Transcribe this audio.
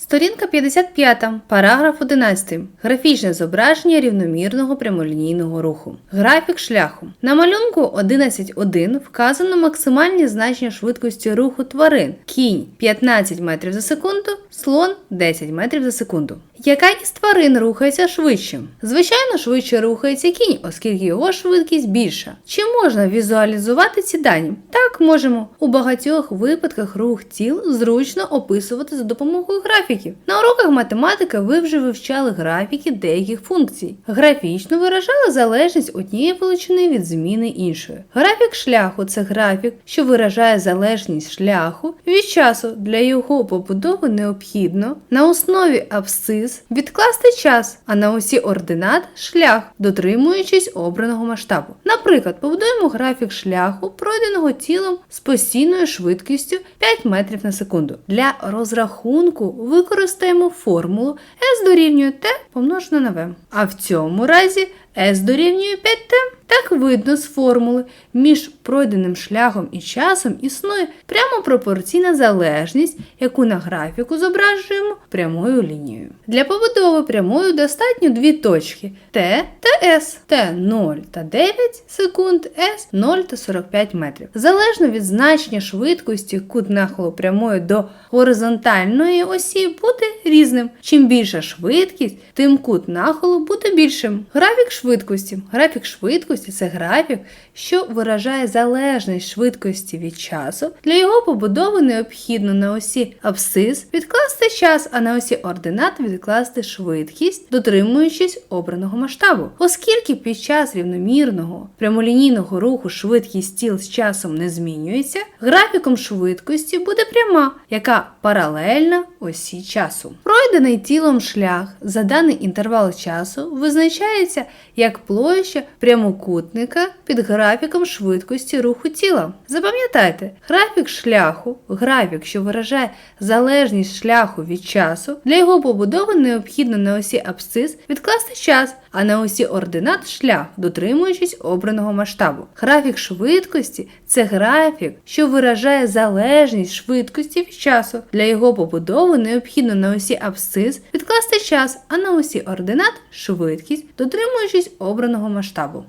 Сторінка 55, параграф 11. Графічне зображення рівномірного прямолінійного руху. Графік шляху. На малюнку 11.1 вказано максимальні значення швидкості руху тварин. Кінь 15 метрів за секунду, слон 10 метрів за секунду. Яка із тварин рухається швидше? Звичайно, швидше рухається кінь, оскільки його швидкість більша. Чи можна візуалізувати ці дані? Так, можемо. У багатьох випадках рух тіл зручно описувати за допомогою графіків. На уроках математики ви вже вивчали графіки деяких функцій. Графічно виражали залежність однієї величини від зміни іншої. Графік шляху це графік, що виражає залежність шляху від часу. Для його побудови необхідно на основі абсцис відкласти час, а на усі ординат шлях, дотримуючись обраного масштабу. Наприклад, побудуємо графік шляху, пройденого тілом з постійною швидкістю 5 метрів на секунду. Для розрахунку використаємо формулу S дорівнює T помножено на V. А в цьому разі S дорівнює 5T. Так видно з формули, між пройденим шляхом і часом існує прямо пропорційна залежність, яку на графіку зображуємо прямою лінією. Для побудови прямою достатньо дві точки Т та С. Т 0 та 9 секунд, С 0 та 45 метрів. Залежно від значення швидкості, кут нахилу прямої до горизонтальної осі буде різним. Чим більша швидкість, тим кут нахилу буде більшим. Графік швидкості. Графік швидкості це графік, що виражає залежність швидкості від часу. Для його побудови необхідно на осі абсцис відкласти час, а на осі ординат відкласти швидкість, дотримуючись обраного масштабу. Оскільки під час рівномірного прямолінійного руху швидкість тіл з часом не змінюється, графіком швидкості буде пряма, яка паралельна осі часу. Пройдений тілом шлях за даний інтервал часу визначається як площа прямокутника під графіком швидкості руху тіла. Запам'ятайте, графік шляху, графік, що виражає залежність шляху від часу, для його побудови необхідно на осі абсцис відкласти час, а на осі ординат шлях, дотримуючись обраного масштабу. Графік швидкості це графік, що виражає залежність швидкості від часу. Для його побудови необхідно на осі абсцис відкласти час, а на осі ординат швидкість, дотримуючись обраного масштабу.